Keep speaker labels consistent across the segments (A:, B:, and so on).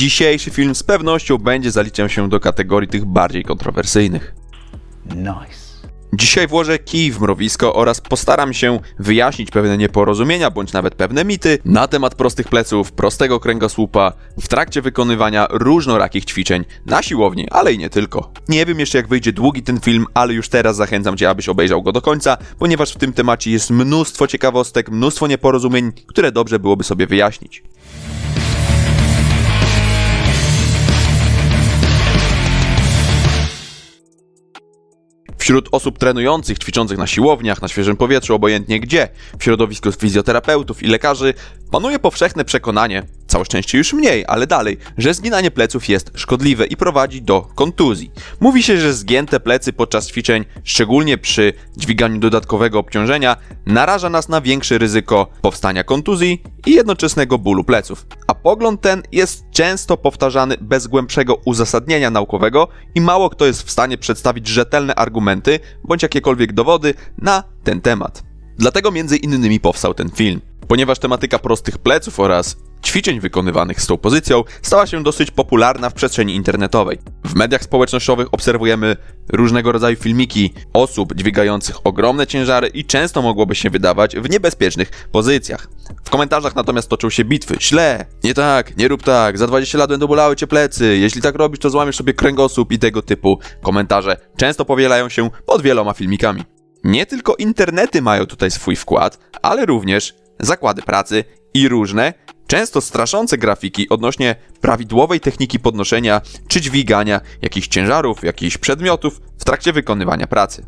A: Dzisiejszy film z pewnością będzie zaliczał się do kategorii tych bardziej kontrowersyjnych.
B: Nice.
A: Dzisiaj włożę kij w mrowisko oraz postaram się wyjaśnić pewne nieporozumienia bądź nawet pewne mity na temat prostych pleców, prostego kręgosłupa w trakcie wykonywania różnorakich ćwiczeń na siłowni, ale i nie tylko. Nie wiem jeszcze jak wyjdzie długi ten film, ale już teraz zachęcam Cię, abyś obejrzał go do końca, ponieważ w tym temacie jest mnóstwo ciekawostek, mnóstwo nieporozumień, które dobrze byłoby sobie wyjaśnić. Wśród osób trenujących, ćwiczących na siłowniach, na świeżym powietrzu, obojętnie gdzie, w środowisku fizjoterapeutów i lekarzy, panuje powszechne przekonanie, całe szczęście już mniej, ale dalej, że zginanie pleców jest szkodliwe i prowadzi do kontuzji. Mówi się, że zgięte plecy podczas ćwiczeń, szczególnie przy dźwiganiu dodatkowego obciążenia, naraża nas na większe ryzyko powstania kontuzji i jednoczesnego bólu pleców. A pogląd ten jest często powtarzany bez głębszego uzasadnienia naukowego i mało kto jest w stanie przedstawić rzetelne argumenty bądź jakiekolwiek dowody na ten temat. Dlatego między innymi powstał ten film, ponieważ tematyka prostych pleców oraz ćwiczeń wykonywanych z tą pozycją stała się dosyć popularna w przestrzeni internetowej. W mediach społecznościowych obserwujemy różnego rodzaju filmiki osób dźwigających ogromne ciężary i często mogłoby się wydawać w niebezpiecznych pozycjach. W komentarzach natomiast toczą się bitwy. Źle, nie tak, nie rób tak, za 20 lat będą bolały cię plecy, jeśli tak robisz to złamiesz sobie kręgosłup i tego typu komentarze często powielają się pod wieloma filmikami. Nie tylko internety mają tutaj swój wkład, ale również zakłady pracy i różne, często straszące grafiki odnośnie prawidłowej techniki podnoszenia czy dźwigania jakichś ciężarów, jakichś przedmiotów w trakcie wykonywania pracy.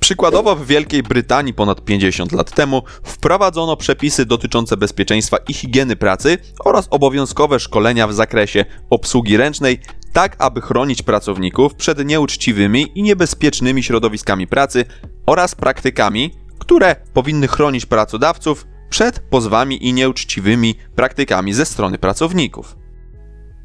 A: Przykładowo w Wielkiej Brytanii ponad 50 lat temu wprowadzono przepisy dotyczące bezpieczeństwa i higieny pracy oraz obowiązkowe szkolenia w zakresie obsługi ręcznej, tak aby chronić pracowników przed nieuczciwymi i niebezpiecznymi środowiskami pracy oraz praktykami, które powinny chronić pracodawców przed pozwami i nieuczciwymi praktykami ze strony pracowników.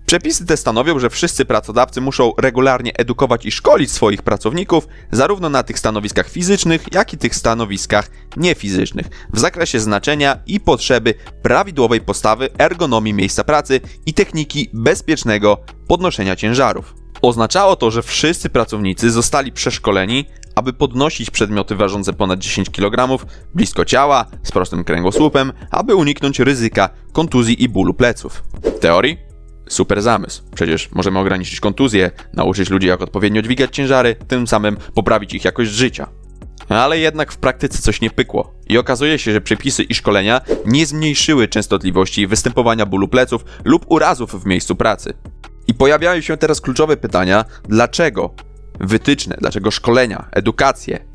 A: Przepisy te stanowią, że wszyscy pracodawcy muszą regularnie edukować i szkolić swoich pracowników, zarówno na tych stanowiskach fizycznych, jak i tych stanowiskach niefizycznych, w zakresie znaczenia i potrzeby prawidłowej postawy, ergonomii miejsca pracy i techniki bezpiecznego podnoszenia ciężarów. Oznaczało to, że wszyscy pracownicy zostali przeszkoleni, aby podnosić przedmioty ważące ponad 10 kg blisko ciała, z prostym kręgosłupem, aby uniknąć ryzyka kontuzji i bólu pleców. W teorii Super zamysł. Przecież możemy ograniczyć kontuzje, nauczyć ludzi jak odpowiednio dźwigać ciężary, tym samym poprawić ich jakość życia. Ale jednak w praktyce coś nie pykło i okazuje się, że przepisy i szkolenia nie zmniejszyły częstotliwości występowania bólu pleców lub urazów w miejscu pracy. I pojawiają się teraz kluczowe pytania, dlaczego wytyczne, dlaczego szkolenia, edukacje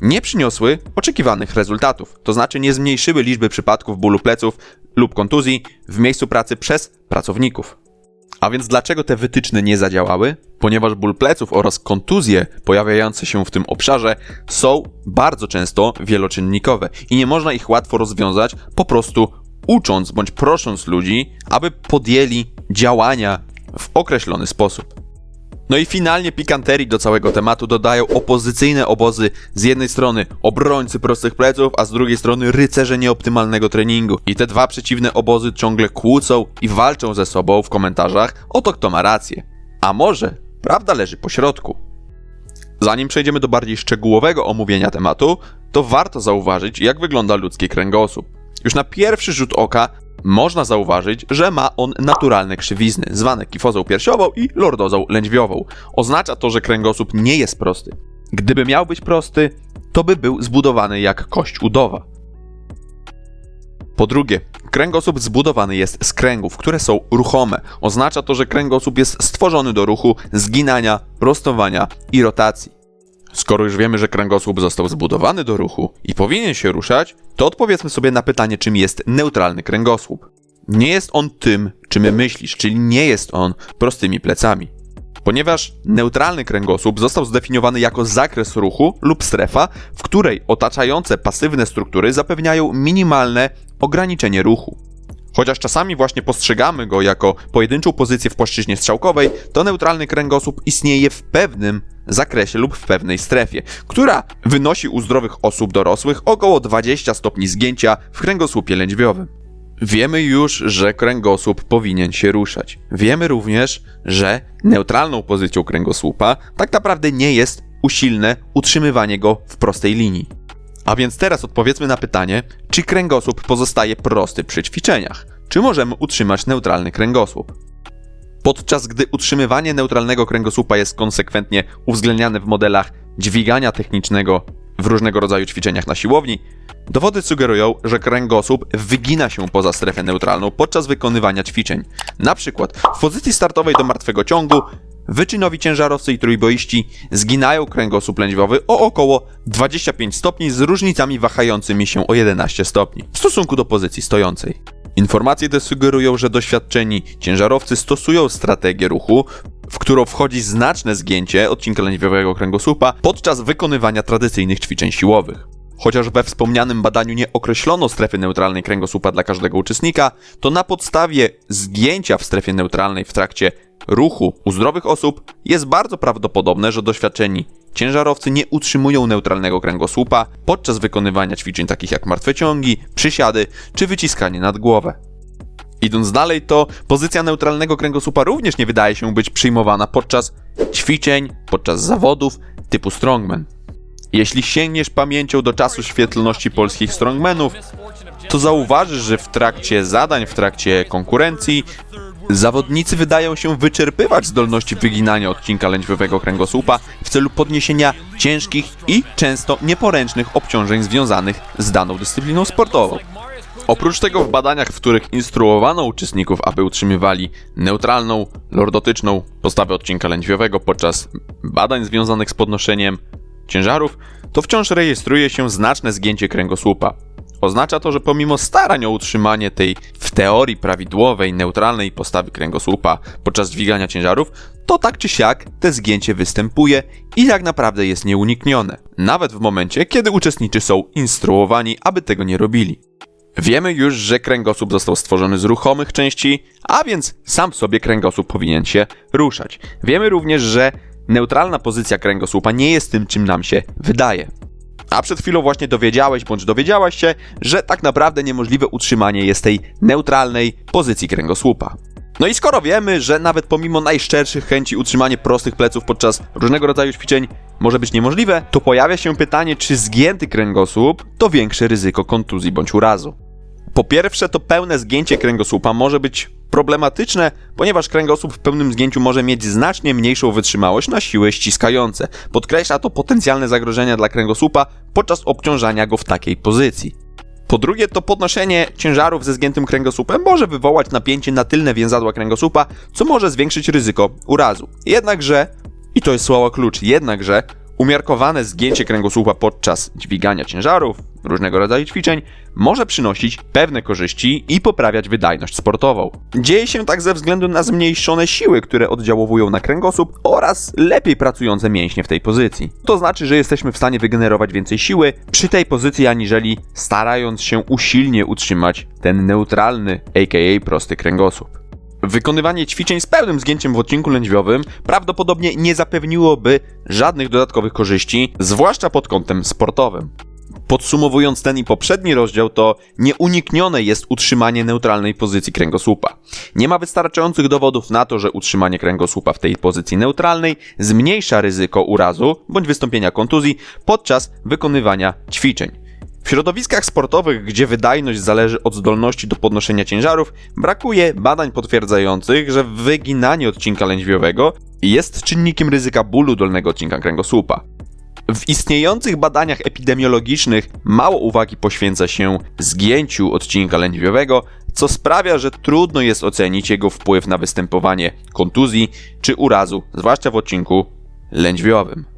A: nie przyniosły oczekiwanych rezultatów, to znaczy nie zmniejszyły liczby przypadków bólu pleców lub kontuzji w miejscu pracy przez pracowników. A więc dlaczego te wytyczne nie zadziałały? Ponieważ ból pleców oraz kontuzje pojawiające się w tym obszarze są bardzo często wieloczynnikowe i nie można ich łatwo rozwiązać po prostu ucząc bądź prosząc ludzi, aby podjęli działania w określony sposób. No i finalnie pikanterii do całego tematu dodają opozycyjne obozy z jednej strony obrońcy prostych pleców, a z drugiej strony rycerze nieoptymalnego treningu. I te dwa przeciwne obozy ciągle kłócą i walczą ze sobą w komentarzach o to kto ma rację. A może prawda leży po środku? Zanim przejdziemy do bardziej szczegółowego omówienia tematu, to warto zauważyć jak wygląda ludzki kręgosłup. Już na pierwszy rzut oka można zauważyć, że ma on naturalne krzywizny, zwane kifozą piersiową i lordozą lędźwiową. Oznacza to, że kręgosłup nie jest prosty. Gdyby miał być prosty, to by był zbudowany jak kość udowa. Po drugie, kręgosłup zbudowany jest z kręgów, które są ruchome. Oznacza to, że kręgosłup jest stworzony do ruchu, zginania, prostowania i rotacji. Skoro już wiemy, że kręgosłup został zbudowany do ruchu i powinien się ruszać, to odpowiedzmy sobie na pytanie, czym jest neutralny kręgosłup. Nie jest on tym, czym myślisz, czyli nie jest on prostymi plecami. Ponieważ neutralny kręgosłup został zdefiniowany jako zakres ruchu lub strefa, w której otaczające pasywne struktury zapewniają minimalne ograniczenie ruchu. Chociaż czasami właśnie postrzegamy go jako pojedynczą pozycję w płaszczyźnie strzałkowej, to neutralny kręgosłup istnieje w pewnym zakresie lub w pewnej strefie, która wynosi u zdrowych osób dorosłych około 20 stopni zgięcia w kręgosłupie lędźwiowym. Wiemy już, że kręgosłup powinien się ruszać. Wiemy również, że neutralną pozycją kręgosłupa tak naprawdę nie jest usilne utrzymywanie go w prostej linii. A więc teraz odpowiedzmy na pytanie, czy kręgosłup pozostaje prosty przy ćwiczeniach? Czy możemy utrzymać neutralny kręgosłup? Podczas gdy utrzymywanie neutralnego kręgosłupa jest konsekwentnie uwzględniane w modelach dźwigania technicznego w różnego rodzaju ćwiczeniach na siłowni, dowody sugerują, że kręgosłup wygina się poza strefę neutralną podczas wykonywania ćwiczeń. Na przykład w pozycji startowej do martwego ciągu wyczynowi ciężarowcy i trójboiści zginają kręgosłup lędźwiowy o około 25 stopni z różnicami wahającymi się o 11 stopni w stosunku do pozycji stojącej. Informacje te sugerują, że doświadczeni ciężarowcy stosują strategię ruchu, w którą wchodzi znaczne zgięcie odcinka lędźwiowego kręgosłupa podczas wykonywania tradycyjnych ćwiczeń siłowych. Chociaż we wspomnianym badaniu nie określono strefy neutralnej kręgosłupa dla każdego uczestnika, to na podstawie zgięcia w strefie neutralnej w trakcie ruchu u zdrowych osób jest bardzo prawdopodobne, że doświadczeni ciężarowcy nie utrzymują neutralnego kręgosłupa podczas wykonywania ćwiczeń takich jak martwe ciągi, przysiady czy wyciskanie nad głowę. Idąc dalej, to pozycja neutralnego kręgosłupa również nie wydaje się być przyjmowana podczas ćwiczeń, podczas zawodów typu strongman. Jeśli sięgniesz pamięcią do czasu świetlności polskich strongmenów, to zauważysz, że w trakcie zadań, w trakcie konkurencji, zawodnicy wydają się wyczerpywać zdolności wyginania odcinka lędźwiowego kręgosłupa w celu podniesienia ciężkich i często nieporęcznych obciążeń związanych z daną dyscypliną sportową. Oprócz tego w badaniach, w których instruowano uczestników, aby utrzymywali neutralną, lordotyczną postawę odcinka lędźwiowego podczas badań związanych z podnoszeniem ciężarów, to wciąż rejestruje się znaczne zgięcie kręgosłupa. Oznacza to, że pomimo starań o utrzymanie tej w teorii prawidłowej, neutralnej postawy kręgosłupa podczas dźwigania ciężarów, to tak czy siak te zgięcie występuje i jak naprawdę jest nieuniknione, nawet w momencie, kiedy uczestnicy są instruowani, aby tego nie robili. Wiemy już, że kręgosłup został stworzony z ruchomych części, a więc sam w sobie kręgosłup powinien się ruszać. Wiemy również, że neutralna pozycja kręgosłupa nie jest tym, czym nam się wydaje. A przed chwilą właśnie dowiedziałeś bądź dowiedziałaś się, że tak naprawdę niemożliwe utrzymanie jest tej neutralnej pozycji kręgosłupa. No i skoro wiemy, że nawet pomimo najszczerszych chęci utrzymanie prostych pleców podczas różnego rodzaju ćwiczeń może być niemożliwe, to pojawia się pytanie, czy zgięty kręgosłup to większe ryzyko kontuzji bądź urazu. Po pierwsze, to pełne zgięcie kręgosłupa może być problematyczne, ponieważ kręgosłup w pełnym zgięciu może mieć znacznie mniejszą wytrzymałość na siły ściskające. Podkreśla to potencjalne zagrożenia dla kręgosłupa podczas obciążania go w takiej pozycji. Po drugie, to podnoszenie ciężarów ze zgiętym kręgosłupem może wywołać napięcie na tylne więzadła kręgosłupa, co może zwiększyć ryzyko urazu. Jednakże, i to jest słowo klucz, jednakże umiarkowane zgięcie kręgosłupa podczas dźwigania ciężarów, różnego rodzaju ćwiczeń, może przynosić pewne korzyści i poprawiać wydajność sportową. Dzieje się tak ze względu na zmniejszone siły, które oddziałowują na kręgosłup oraz lepiej pracujące mięśnie w tej pozycji. To znaczy, że jesteśmy w stanie wygenerować więcej siły przy tej pozycji, aniżeli starając się usilnie utrzymać ten neutralny, aka prosty kręgosłup. Wykonywanie ćwiczeń z pełnym zgięciem w odcinku lędźwiowym prawdopodobnie nie zapewniłoby żadnych dodatkowych korzyści, zwłaszcza pod kątem sportowym. Podsumowując ten i poprzedni rozdział, to nieuniknione jest utrzymanie neutralnej pozycji kręgosłupa. Nie ma wystarczających dowodów na to, że utrzymanie kręgosłupa w tej pozycji neutralnej zmniejsza ryzyko urazu bądź wystąpienia kontuzji podczas wykonywania ćwiczeń. W środowiskach sportowych, gdzie wydajność zależy od zdolności do podnoszenia ciężarów, brakuje badań potwierdzających, że wyginanie odcinka lędźwiowego jest czynnikiem ryzyka bólu dolnego odcinka kręgosłupa. W istniejących badaniach epidemiologicznych mało uwagi poświęca się zgięciu odcinka lędźwiowego, co sprawia, że trudno jest ocenić jego wpływ na występowanie kontuzji czy urazu, zwłaszcza w odcinku lędźwiowym.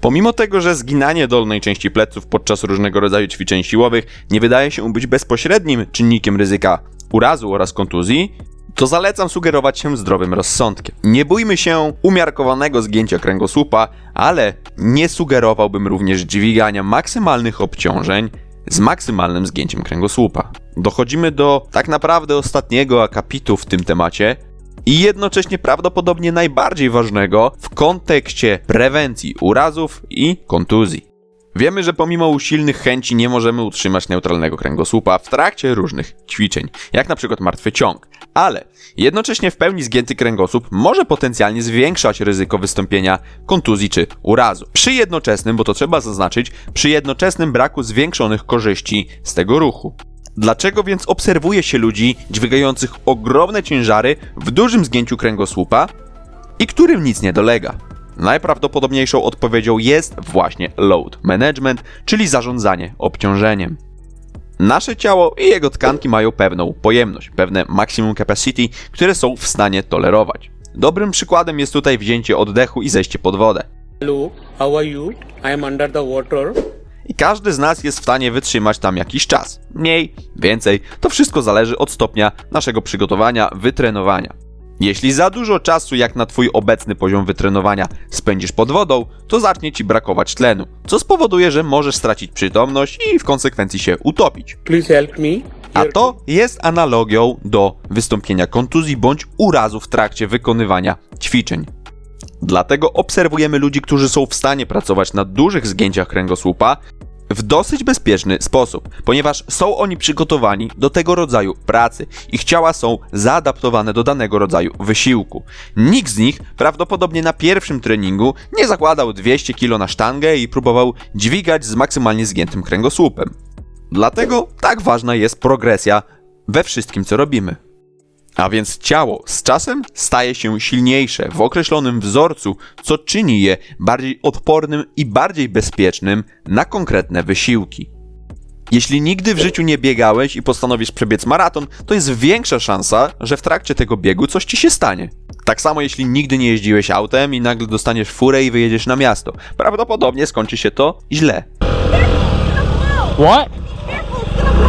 A: Pomimo tego, że zginanie dolnej części pleców podczas różnego rodzaju ćwiczeń siłowych nie wydaje się być bezpośrednim czynnikiem ryzyka urazu oraz kontuzji, to zalecam sugerować się zdrowym rozsądkiem. Nie bójmy się umiarkowanego zgięcia kręgosłupa, ale nie sugerowałbym również dźwigania maksymalnych obciążeń z maksymalnym zgięciem kręgosłupa. Dochodzimy do tak naprawdę ostatniego akapitu w tym temacie, i jednocześnie prawdopodobnie najbardziej ważnego w kontekście prewencji urazów i kontuzji. Wiemy, że pomimo usilnych chęci nie możemy utrzymać neutralnego kręgosłupa w trakcie różnych ćwiczeń, jak na przykład martwy ciąg. Ale jednocześnie w pełni zgięty kręgosłup może potencjalnie zwiększać ryzyko wystąpienia kontuzji czy urazu. Przy jednoczesnym, bo to trzeba zaznaczyć, przy jednoczesnym braku zwiększonych korzyści z tego ruchu. Dlaczego więc obserwuje się ludzi dźwigających ogromne ciężary w dużym zgięciu kręgosłupa i którym nic nie dolega? Najprawdopodobniejszą odpowiedzią jest właśnie load management, czyli zarządzanie obciążeniem. Nasze ciało i jego tkanki mają pewną pojemność, pewne maximum capacity, które są w stanie tolerować. Dobrym przykładem jest tutaj wzięcie oddechu i zejście pod wodę.
B: Hello, how are you? I am under the water.
A: I każdy z nas jest w stanie wytrzymać tam jakiś czas. Mniej, więcej, to wszystko zależy od stopnia naszego przygotowania, wytrenowania. Jeśli za dużo czasu, jak na Twój obecny poziom wytrenowania, spędzisz pod wodą, to zacznie Ci brakować tlenu, co spowoduje, że możesz stracić przytomność i w konsekwencji się utopić.
B: Please help me.
A: A to jest analogią do wystąpienia kontuzji bądź urazu w trakcie wykonywania ćwiczeń. Dlatego obserwujemy ludzi, którzy są w stanie pracować na dużych zgięciach kręgosłupa w dosyć bezpieczny sposób, ponieważ są oni przygotowani do tego rodzaju pracy. Ich ciała są zaadaptowane do danego rodzaju wysiłku. Nikt z nich prawdopodobnie na pierwszym treningu nie zakładał 200 kg na sztangę i próbował dźwigać z maksymalnie zgiętym kręgosłupem. Dlatego tak ważna jest progresja we wszystkim, co robimy. A więc ciało z czasem staje się silniejsze w określonym wzorcu, co czyni je bardziej odpornym i bardziej bezpiecznym na konkretne wysiłki. Jeśli nigdy w życiu nie biegałeś i postanowisz przebiec maraton, to jest większa szansa, że w trakcie tego biegu coś ci się stanie. Tak samo jeśli nigdy nie jeździłeś autem i nagle dostaniesz furę i wyjedziesz na miasto. Prawdopodobnie skończy się to źle.
C: What?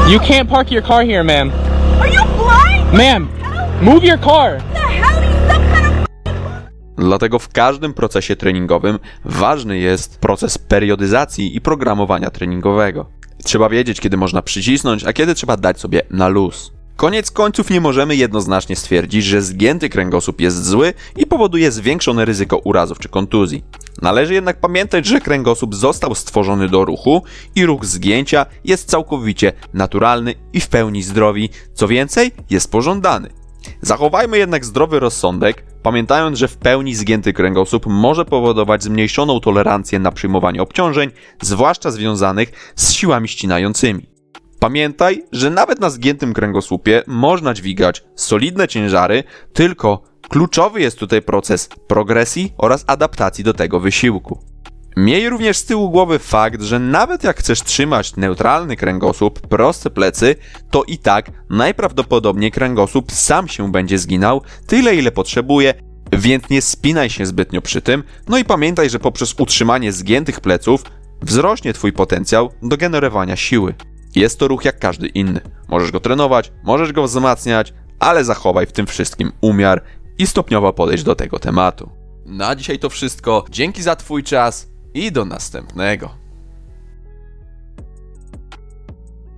C: You can't park your car here, ma'am.
D: Are you blind?
C: Ma'am, move your car.
A: Dlatego w każdym procesie treningowym ważny jest proces periodyzacji i programowania treningowego. Trzeba wiedzieć, kiedy można przycisnąć, a kiedy trzeba dać sobie na luz. Koniec końców nie możemy jednoznacznie stwierdzić, że zgięty kręgosłup jest zły i powoduje zwiększone ryzyko urazów czy kontuzji. Należy jednak pamiętać, że kręgosłup został stworzony do ruchu i ruch zgięcia jest całkowicie naturalny i w pełni zdrowi, co więcej, jest pożądany. Zachowajmy jednak zdrowy rozsądek, pamiętając, że w pełni zgięty kręgosłup może powodować zmniejszoną tolerancję na przyjmowanie obciążeń, zwłaszcza związanych z siłami ścinającymi. Pamiętaj, że nawet na zgiętym kręgosłupie można dźwigać solidne ciężary, tylko kluczowy jest tutaj proces progresji oraz adaptacji do tego wysiłku. Miej również z tyłu głowy fakt, że nawet jak chcesz trzymać neutralny kręgosłup, proste plecy, to i tak najprawdopodobniej kręgosłup sam się będzie zginał tyle ile potrzebuje, więc nie spinaj się zbytnio przy tym, no i pamiętaj, że poprzez utrzymanie zgiętych pleców wzrośnie Twój potencjał do generowania siły. Jest to ruch jak każdy inny. Możesz go trenować, możesz go wzmacniać, ale zachowaj w tym wszystkim umiar i stopniowo podejść do tego tematu. Na dzisiaj to wszystko. Dzięki za Twój czas i do następnego.